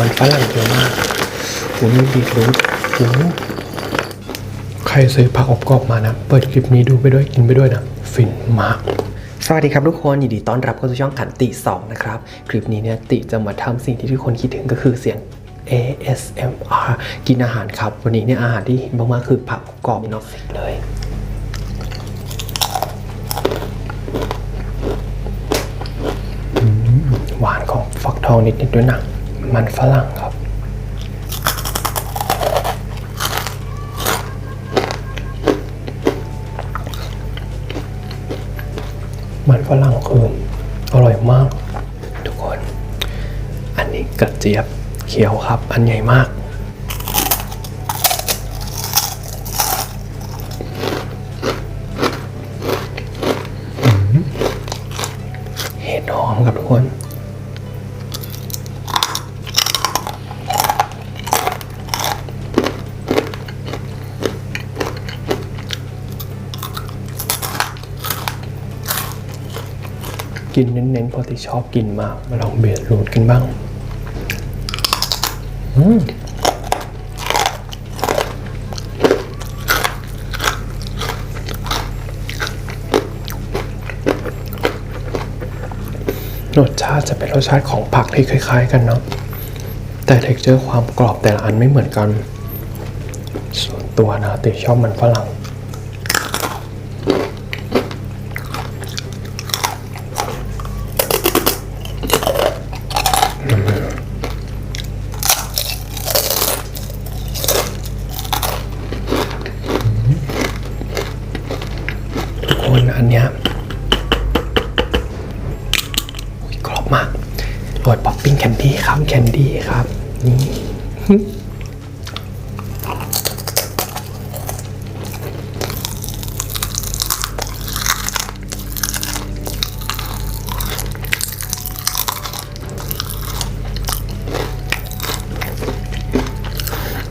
มันฝรั่งเยอะมากโอ้ยมีบีทรูโอ้ใครซื้อผักอบกรอบมานะ เปิดคลิปนี้ดูไปด้วยกินไปด้วยนะ ฟินมากสวัสดีครับทุกคนยินดีต้อนรับเข้าสู่ช่องขันติ 2 นะครับ คลิปนี้เนี่ยติจะมาทำสิ่งที่ทุกคนคิดถึงก็คือเสียง ASMR กินอาหารครับ วันนี้เนี่ยอาหารที่เห็นมากๆคือผักอบกรอบเนาะเลยหวานของฟักทองนิดๆด้วยนะ มันฝรั่งครับ มันฝรั่งคืออร่อยมาก ทุกคน อันนี้กระเจี๊ยบเขียวครับ อันใหญ่มากเห็ดหอมครับทุกคน กินเน้นๆเพราะที่ชอบกินมาก มาลองเบียดรูดกันบ้างอืมรสชาติจะเป็นรสชาติของผักที่คล้าย ๆ กันเนาะ แต่เท็กเจอร์ความกรอบแต่ละอันไม่เหมือนกัน ส่วนตัวนะติชอบมันฝรั่ง อันเนี้ยอุ๊ยกรอบมากโรยป๊อปปิ้งแคนดี้ครับแคนดี้ครับนี่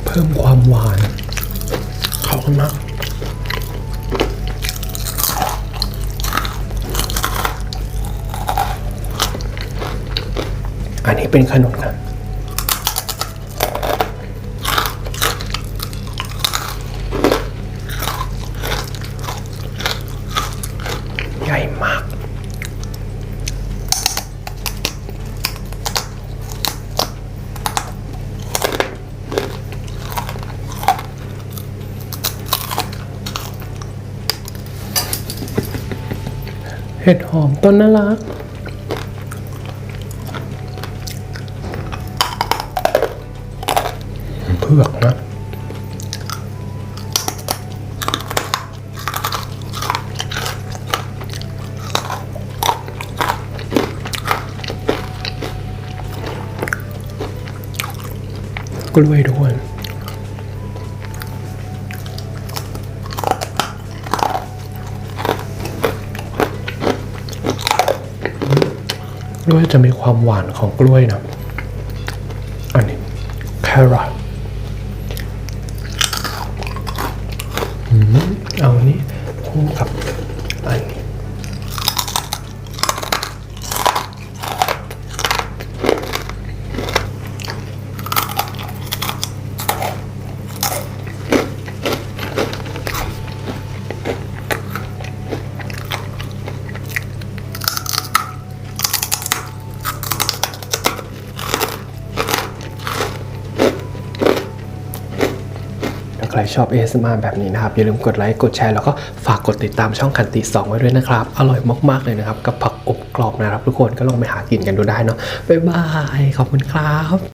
เพิ่มความหวาน เข้ากันมาก อันนี้ เป็นขนมนะใหญ่มาก เห็ดหอมต้นน่ารัก กล้วยด้วยกล้วยจะมีความหวานของกล้วยนะ อันนี้แครอทเอานี้คู่กับอันนี้ รชอบ ASMR แบบนี้นะครับ อย่าลืมกดไลค์ กดแชร์ แล้วก็ฝากกดติดตามช่องขันติ 2 ไว้ด้วยนะครับ อร่อยมาก ๆ เลยนะครับ กับผักอบกรอบนะครับ ทุกคนก็ลองไปหากินกันดูได้เนาะบ๊ายบาย ขอบคุณครับ